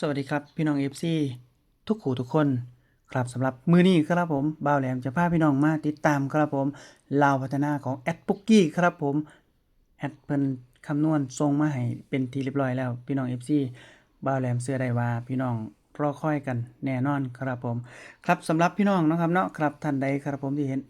สวัสดีครับพี่น้อง FC ทุกขู่ทุกคน ครับสำหรับมือนี้ครับผมบ่าวแหลมจะพาพี่น้องมาติดตามครับผมลาวพัฒนาของแอดปุกกี้ครับผมแอดเพิ่นคำนวณทรงมาให้เป็นทีเรียบร้อยแล้วพี่น้อง FC บ่าวแหลมเสื้อได้ว่าพี่น้องรอคอยกันแน่นอนครับผม ครับสำหรับพี่น้องเนาะครับเนาะครับท่านใดครับผมที่เห็น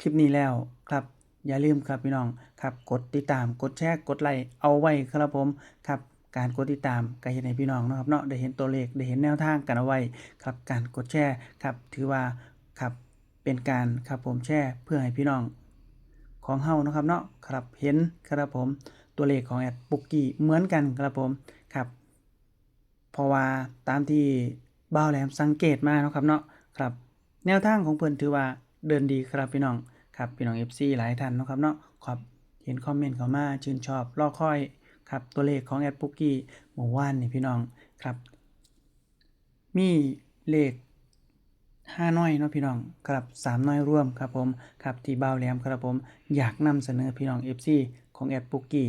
คลิปนี้แล้วครับอย่าลืมครับพี่น้องครับกดติดตามกดแชร์กดไลค์เอาไว้ครับผมครับ การกดติดตามก็เห็นให้พี่น้องนะครับเนาะได้เห็นตัวเลขได้เห็นแนวทางกันเอาไว้ครับการกดแชร์ครับถือว่าครับเป็นการครับผมแชร์เพื่อให้พี่น้องของเฮานะครับเนาะครับเห็นครับผมตัวเลขของแอดปุกกี้เหมือนกันครับผมครับเพราะว่าตามที่บ้าวแหลมสังเกตมานะครับเนาะครับแนวทางของเพิ่นถือว่าเดินดีครับพี่น้องครับพี่น้อง FC หลายท่านนะครับเนาะครับเห็นคอมเมนต์เข้ามาชื่นชอบรอคอย ครับตัวเลขของแอดปุกกี้เมื่อวานนี่พี่น้องครับ มีเลขห้าน้อยเนาะพี่น้องครับสามน้อยร่วมครับผมครับที่บ่าแหลมครับผมอยากนำเสนอพี่น้อง FC ของแอดปุกกี้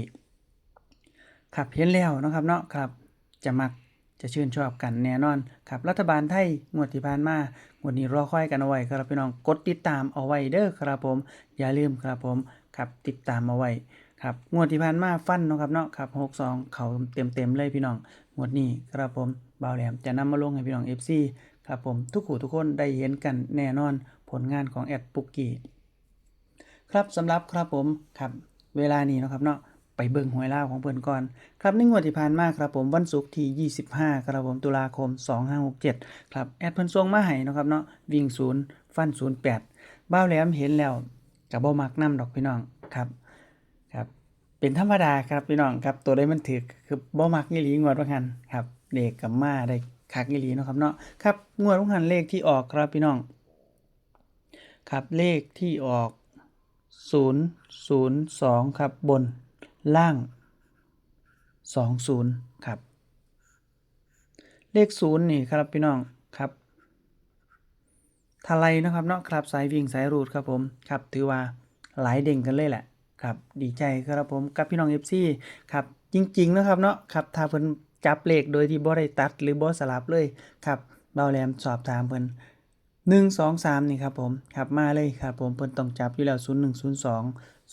ครับเห็นแล้วนะครับเนาะครับจะมักจะชื่นชอบกันแน่นอนครับรัฐบาลไทยงวดที่ผ่านมางวดนี้รอคอยกันเอาไว้ครับพี่น้องกดติดตามเอาไว้เด้อครับผม อย่าลืมครับผมครับติดตามเอาไว้ ครับงวดที่ผ่านมาฟันเนาะครับเนาะครับ62เขาเต็มๆเลยพี่น้องงวดนี้ครับผมบ่าวแหลมจะนำมาลงให้พี่น้อง FC ครับผมทุกขู่ทุกคนได้เห็นกันแน่นอนผลงานของแอดปุกกี้ครับสำหรับครับผมครับเวลานี้นะครับเนาะไปเบิ่งหวยล่าวของเพิ่อนก่อนครับในงวดที่ผ่านมาครับผมวันศุกร์ที่ 25 ครับผมตุลาคม 2567 ครับแอดเพิ่นส่งมาให้นะครับเนาะวิ่งศูนย์ฟัน08บ้าวแหลมเห็นแล้วก็บ่มักนํดอกพี่น้องครับ เป็นธรรมดาครับพี่น้องครับตัวได้มันถือคือบ่มักอีหลีงวดว่าหันครับเลขกับมาได้คักอีหลีเนาะครับเนาะครับงวดว่าหันเลขที่ออกครับพี่น้อง ครับเลขที่ออก 002 ครับบนล่าง 20 ครับ เลข 0 นี่ครับพี่น้องครับทลายนะครับเนาะครับสายวิ่งสายรูดครับผมครับถือว่าหลายเด้งกันเลยแหละ ครับดีใจครับผมกับพี่น้อง FC ครับจริงๆนะครับเนาะครับถ้าเพิ่นจับเลขโดยที่บ่ได้ตัดหรือบ่สลับเลยครับเบาแหลมสอบถามเพิ่น1 2 3นี่ครับผมครับมาเลยครับผมเพิ่นต้องจับอยู่แล้ว01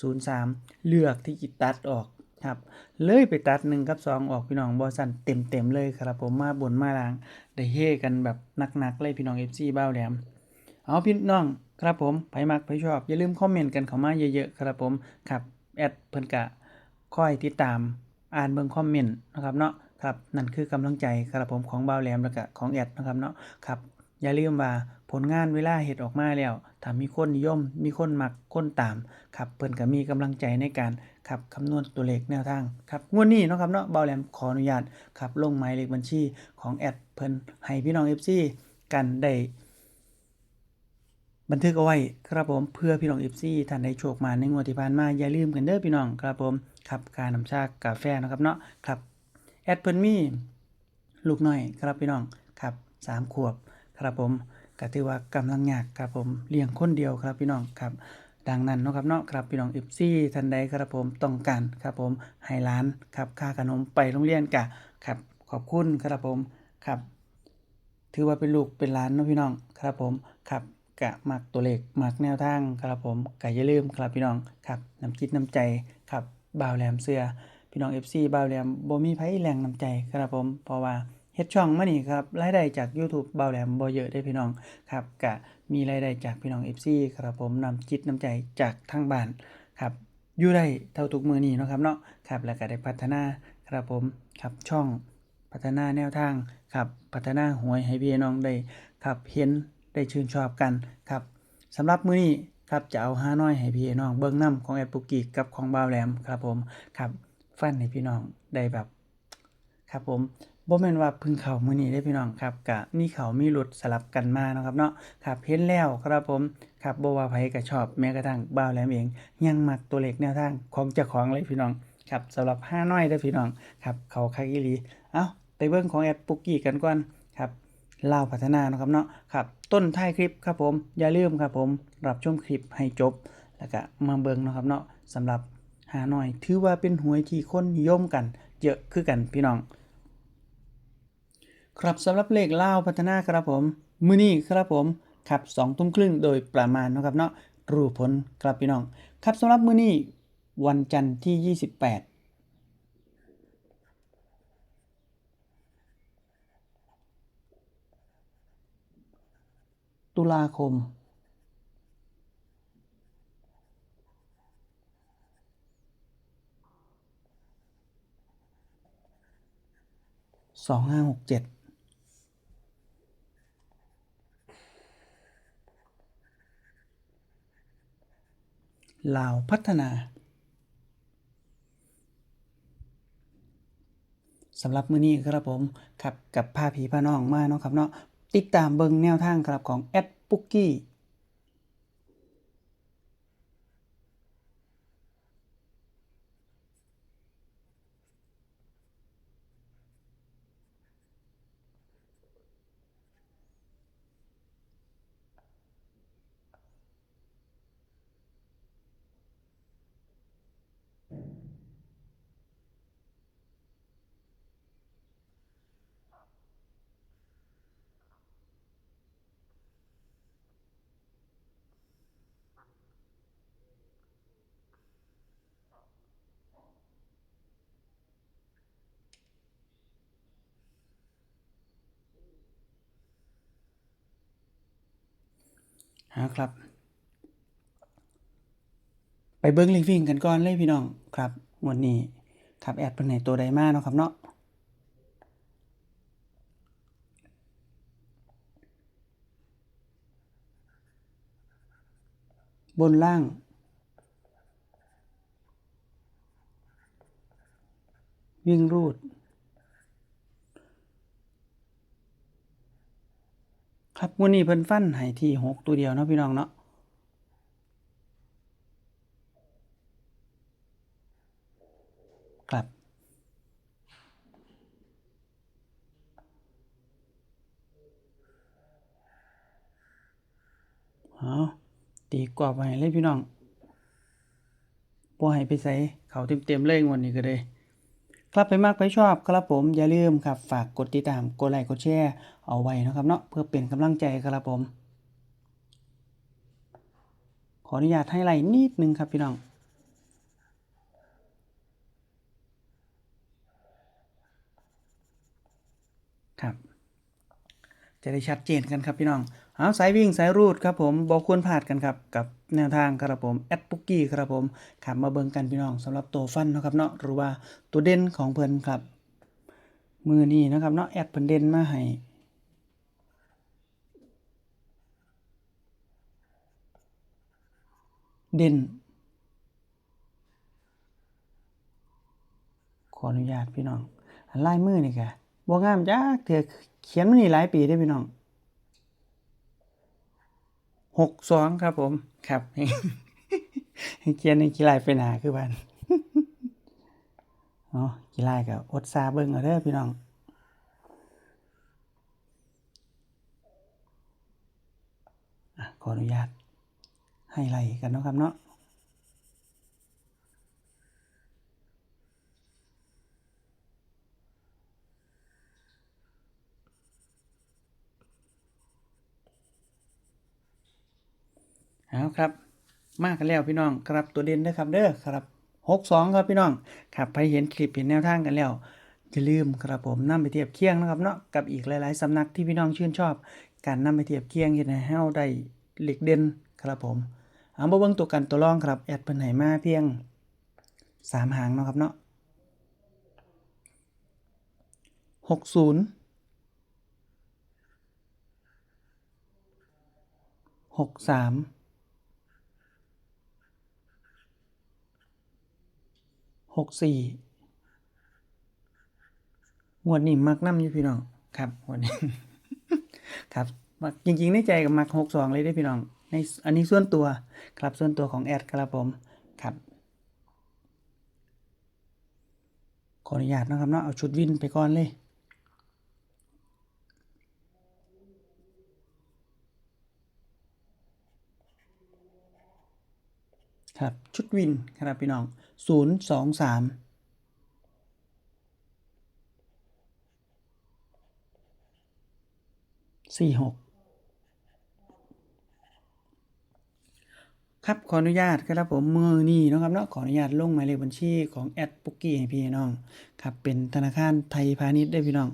02 03เลือกที่จิตัดออกครับเลยไปตัด1กับ2ออกพี่น้องบ่สั่นเต็มๆเลยครับผมมาบนมาล่างได้เฮกันแบบหนักๆเลยพี่น้อง FC เบาแหลมเอาพี่น้อง ครับผมไผมักไผชอบ อย่าลืมคอมเมนต์กันเข้ามาเยอะๆครับผมครับแอดเพิ่นกะคอยติดตามอ่านเบิ่งคอมเมนต์นะครับเนาะครับนั่นคือกำลังใจครับผมของบ่าวแหลมแล้วก็ของแอดนะครับเนาะครับอย่าลืมว่าผลงานเวลาเฮ็ดออกมาแล้วถ้ามีคนนิยม มีคนมักคนตามครับเพิ่นก็มีกำลังใจในการครับคำนวณตัวเลขแนวทางครับงวดนี้นะครับเนาะบ่าวแหลมขออนุญาตครับลงหมายเลขบัญชีของแอดเพิ่นให้พี่น้อง FC กันได้ บันทึกเอาไว้ครับผมเพื่อพี่น้อง FC ท่านได้โชคมาในงวดที่ผ่านมาอย่าลืมกันเด้อพี่น้องครับผมครับการนำชากาแฟนะครับเนาะครับแอดเพิ่นมีลูกน้อยครับพี่น้องครับสามขวบครับผมก็ถือว่ากำลังยากครับผมเลี้ยงคนเดียวครับพี่น้องครับดังนั้นนะครับเนาะครับพี่น้อง FC ท่านใดครับผมต้องการครับผมให้ร้านครับค่าขนมไปโรงเรียนกะครับขอบคุณครับผมครับ ถือว่าเป็นลูกเป็นหลานเนาะพี่น้องครับผมครับ กะมักตัวเลขมักแนวทางครับผมกะอย่าลืมครับพี่น้องครับน้ำคิดน้ำใจครับบ่าวแหลมเสือพี่น้อง FC บ่าวแหลมบ่มีไผแรงน้ำใจครับผมเพราะว่าเฮ็ดช่องมานี่ครับรายได้จาก YouTube บ่าวแหลมบ่เยอะได้พี่น้องครับกะมีรายได้จากพี่น้อง FC ครับผมนำจิตน้ำใจจากทางบ้านครับอยู่ได้เท่าทุกมือนี้เนาะครับเนาะครับแล้วก็ได้พัฒนาครับผมครับช่องพัฒนาแนวทางครับพัฒนาหวยให้พี่น้องได้ครับเห็น ได้ชื่นชอบกันครับสำหรับมื้อนี้ครับจะเอาห้าน้อยให้พี่น้องเบิ่งน้ำของแอดปุกกิกกับของบ่าวแหลมครับผมครับฟันให้พี่น้องได้แบบครับผมบ่แม่นว่าพึ่งเข้ามื้อนี้ได้พี่น้องครับกะมีเขามีหลุดสลับกันมาเนาะครับเนาะครับเห็นแล้วครับผมครับบ่ว่าไผก็ชอบแม้กระทั่งบ่าวแหลมเอง ยังมักตัวเลขแนวทางของเจ้าของเลยพี่น้องครับสำหรับห้าน้อยเด้พี่น้องครับเขาคักอีหลีเอาไปเบิ่งของแอดปุกกี้กันก่อน ลาวพัฒนานะครับเนาะครับต้นท้ายคลิปครับผมอย่าลืมครับผมรับชมคลิปให้จบ แล้วก็มาเบิ่งนะครับเนาะสำหรับหาหน่อย ถือว่าเป็นหวยที่คนนิยมกัน เยอะคือกันพี่น้อง ครับสำหรับเลขเล่าวพัฒนาครับผมมือนี้ครับผมครับสองทุ่มครึ่งโดยประมาณนะครับเนาะรูผลครับพี่น้อง ครับสำหรับมือนี้วันจันทร์ที่ 28 ตุลาคม สองห้าหกเจ็ดลาวพัฒนาสำหรับมื้อนี้ครับผมครับกับพาผีพาน้องมาเนาะครับเนาะ ติดตามเบิงแนวทางครับของแอดปุกกี้ ฮะครับ ไปเบิ้งลิงฟิงกันก่อนเลยพี่น้องครับวันนี้ครับแอดเป็นไหนตัวใดมาเนาะครับเนาะบนล่าง วิ่งรูด ครับวันนี้เพิ่นฟันให้ที่หกตัวเดียวเนาะพี่น้องเนาะครับเอาตีกรอบไว้ให้เลยพี่น้องบ่ให้ไปใส่เขาเต็มๆเลยงวดนี้ก็เลย ครับไปมากไปชอบครับผมอย่าลืมครับฝากกดติดตามกดไลค์กดแชร์เอาไว้นะครับเนาะเพื่อเป็นกำลังใจครับผม ขออนุญาตให้ไลค์นิดนึงครับพี่น้องครับจะได้ชัดเจนกันครับพี่น้องเอาสายวิ่งสายรูดครับผมบอกควรพลาดกันครับกับ แนวทางครับผมแอดปุกกี้ครับผมขับมาเบิ่งกันพี่น้องสำหรับตัวฟันนะครับเนาะหรือว่าตัวเด่นของเพิ่นครับ มือนี้นะครับเนาะแอดเพิ่นเด่นมาให้เด่น ขออนุญาตพี่น้องลายมือนี่กะบ่งามจ้าเถื่อเขียนมานี่หลายปีได้พี่น้อง หกสองครับผม ครับให้เขียนในกีฬาไปหนาคือบ้านเนาะกีฬากับอดซาเบิ้งเอาเด้อพี่น้องอขออนุญาตให้ไล่กันนะครับเนาะ เอาครับมากันแล้วพี่น้องครับตัวเด่นนะครับเด้อครับหกสองครับพี่น้องครับไปเห็นคลิปเห็นแนวทางกันแล้วอย่าลืมครับผมนำไปเทียบเคียงนะครับเนาะกับอีกหลาย ๆสำนักที่พี่น้องชื่นชอบ การนำไปเทียบเคียงเห็นให้เฮาได้เหล็กเด่นครับผมเอามาเบิ่งตัวกันตัวรองครับแอดเพิ่นให้มาเพียงสามหางเนาะครับเนาะหกศูนย์หกสาม หกสี่หวดนี้มักน้ำอยู่พี่น้อง ครับหวดนี้ครับมักจริงๆในใจกับมักหกสองเลยได้พี่น้อง ในอันนี้ส่วนตัวครับส่วนตัวของแอดครับผมครับขออนุญาตนะครับเนาะเอาชุดวินไปก่อนเลย ครับชุดวินครับพี่น้องศูนย์สองสามสี่หกครับขออนุญาตครับผมมือนี้เนะครับเนาะขออนุญาตลงหมายเลขบัญชีของแอดปุกกี้ให้พี่น้องครับเป็นธนาคารไทยพาณิชย์ได้พี่น้อง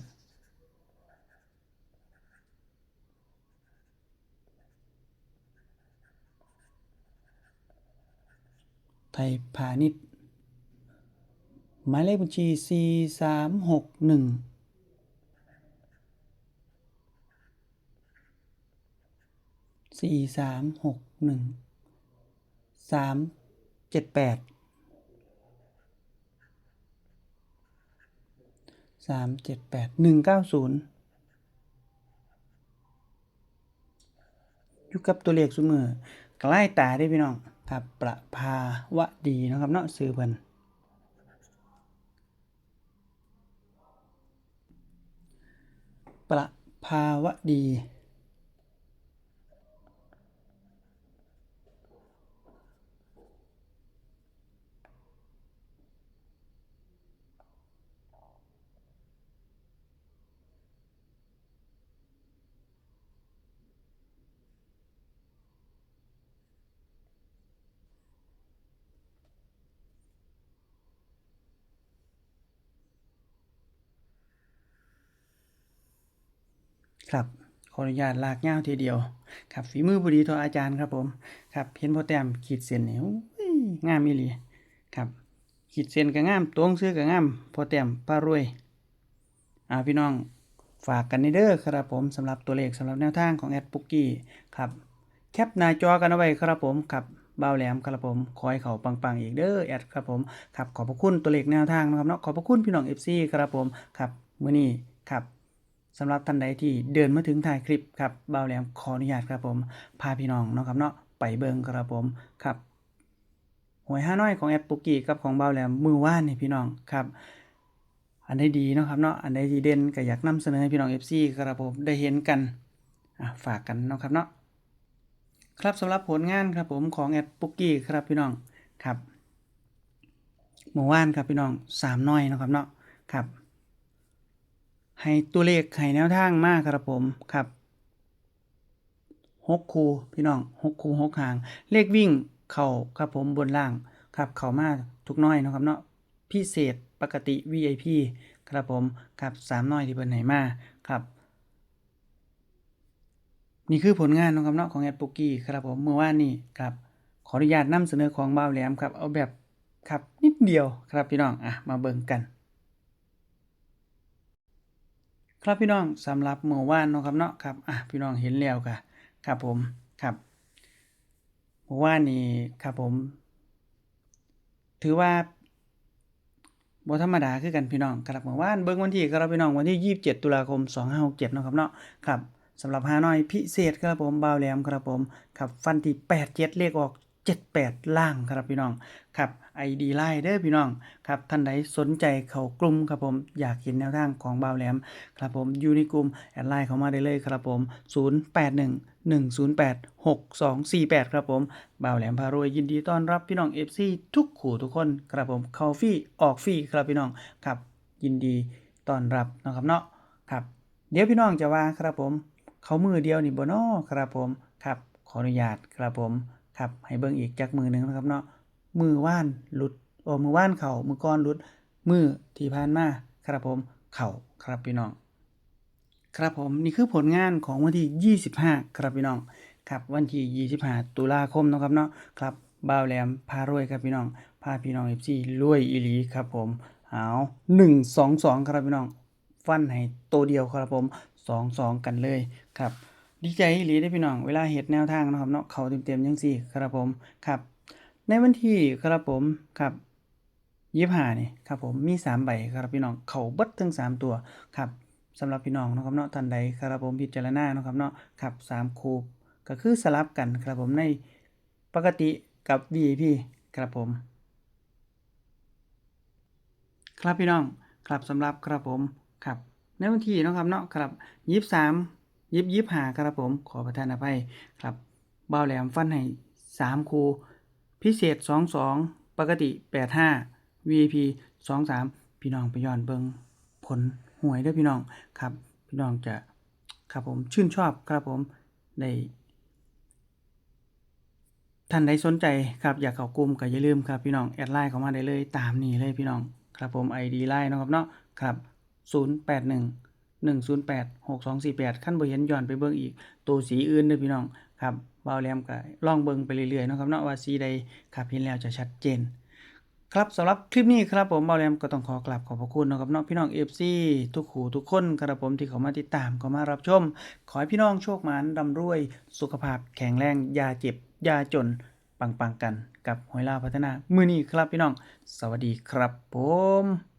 ไทยพาณิชย์ หมายเลขบัญชี4 3 6 1สี่สามหกหนึ่งสามเจ็ดแปดสามเจ็ดแปดหนึ่งเก้าศูนย์อยู่กับตัวเลขเสมอใกล้ตาได้พี่น้อง ครับประภาวดีนะครับเนาะซื้อเพิ่นประภาวดี ครับขออนุญาตลากเงาทีเดียว ครับฝีมือพอดีทออาจารย์ครับผมครับเห็นพอแต้มขีดเส้นเนี่ยงามอีหลีครับขีดเส้นก็งามตวงซื้อก็งามพอแต้มป้ารวยอ่าพี่น้องฝากกันในเด้อครับผมสำหรับตัวเลขสำหรับแนวทางของแอดปุกกี้ครับแคปหน้าจอกันเอาไว้ครับผมครับเบาแหลมครับผมคอยเขาปังๆอีกเด้อแอดครับผมครับขอบพระคุณตัวเลขแนวทางนะครับเนาะขอบพระคุณพี่น้อง FC ครับผมครับมื้อนี้ครับ สำหรับท่านใดที่เดินมาถึงถ่ายคลิปครับบ่าวแหลมขออนุญาตครับผมพาพี่น้องเนาะครับเนาะไปเบิงครับผมครับหวยห้าน้อยของแอดปุกกี้กับของบ่าวแหลมมือว่านนี่พี่น้องครับอันใดดีเนาะครับเนาะอันใดดีเด่นก็อยากนำเสนอให้พี่น้อง FC ครับผมได้เห็นกันฝากกันเนาะครับเนาะครับสำหรับผลงานครับผมของแอดปุกกี้ครับพี่น้องครับเมื่อวานครับพี่น้องสามน้อยนะครับเนาะครับ ให้ตัวเลขให้แนวทางมากครับผมครับหกคูพี่น้องหกคูหกหาง เลขวิ่งเข่าครับผมบนล่างครับเข่ามาทุกน้อยนะครับเนาะพิเศษปกติ VIP ครับผมครับสามน้อยที่เพิ่นให้มาครับ นี่คือผลงานนะครับเนาะของแอดปุกกี้ครับผมเมื่อวานนี้ครับ ขออนุญาตนำเสนอของบ่าวแหลมครับ เอาแบบครับนิดเดียวครับพี่น้องอะมาเบิ่งกัน ครับพี่น้องสำหรับเมื่อวานเนาะครับเนาะครับอะพี่น้องเห็นแล้วค่ะครับผมครับเมื่อวานนี้ครับผม ถือว่าบ่ธรรมดาคือกันพี่น้องครับเมื่อวานเบิ่งวันที่ครับพี่น้องวันที่ 27 ตุลาคม 2567เนาะครับเนาะครับสำหรับฮานอยพิเศษครับผมบาวแหลมครับผมครับฟันที่ 87 เลขออก 78 ล่างครับพี่น้องครับ ID ไลน์เด้อพี่น้องครับท่านใดสนใจเขากลุ่มครับผมอยากเห็นแนวทางของบ่าวแหลมครับผมอยู่ในกลุ่มแอดไลน์เข้ามาได้เลยครับผม 081 108 6248 ครับผมบ่าวแหลมพารวยยินดีต้อนรับพี่น้อง FC ทุกขู่ทุกคนครับผมเข้าฟรีออกฟรีครับพี่น้องครับยินดีต้อนรับนะครับเนาะครับ เดี๋ยวพี่น้องจะว่าครับผม เขามือเดียวนี่บ่นอครับผมครับขออนุญาตครับผม ครับให้เบิ่งอีกจักมือหนึ่งนะครับเนาะมือว่านหลุดโอ้มือว่านเข่ามือก้อนหลุด มือที่ผ่านมาครับผมเข่าครับพี่น้อง ครับผมนี่คือผลงานของวันที่ 25 ครับพี่น้องครับวันที่25ตุลาคมนะครับเนาะครับบ่าวแหลมพารวยครับพี่น้องพาพี่น้อง FC รวยอีหลีครับผมเอา1 2 2ครับพี่น้อง ฟันให้ตัวเดียวครับผม2 2กันเลยครับ ดีใจหลีได้พี่น้องเวลาเฮ็ดแนวทางนะครับเนาะเขาเต็มๆจังซี่ครับผมครับ ในวันที่ครับผมครับยี่ห้านี่ครับผมมีสามใบครับพี่น้องเขาเบิดทั้งสามตัวครับสำหรับพี่น้องนะครับเนาะท่านใดครับผมพิจารณานะครับเนาะครับสามคูก็คือสลับกันครับผมในปกติกับ VIP ครับผม ครับพี่น้องครับสำหรับครับผมครับในวันที่นะครับเนาะครับยี่สาม ยิบยิบหาครับผมขอประทานอภัยครับเบาแหลมฟันให้สามคูพิเศษสองสองปกติแปดห้า VIP สองสามพี่น้องไปย้อนเบิงผลหวยด้วยพี่น้องครับ พี่น้องจะครับผมชื่นชอบครับผมได้ท่านใดสนใจครับอยากเข้ากลุ่มก็อย่าลืมครับพี่น้องแอดไลน์เข้ามาได้เลยตามนี้เลยพี่น้องครับผม ID ไลน์นะครับเนาะครับ 081 108 6248ขั้นบ่เห็นย้อนไปเบิ่งอีก ตัวสีอื่นเด้อพี่น้องครับบ่าวแหลมก็ล่องเบิ่งไปเรื่อยๆนะครับเนาะว่าสีใดครับเห็นแล้วจะชัดเจน ครับสำหรับคลิปนี้ครับผมบ่าวแหลมก็ต้องขอกราบขอบพระคุณนะครับเนาะพี่น้อง FC ทุกหูทุกคนครับผมที่เขามาติดตามเขามารับชม ขอให้พี่น้องโชคหมานร่ำรวย สุขภาพแข็งแรงยาเจ็บยาจนปังๆกันกับหอยลาพัฒนา มือนี้ครับพี่น้อง สวัสดีครับผม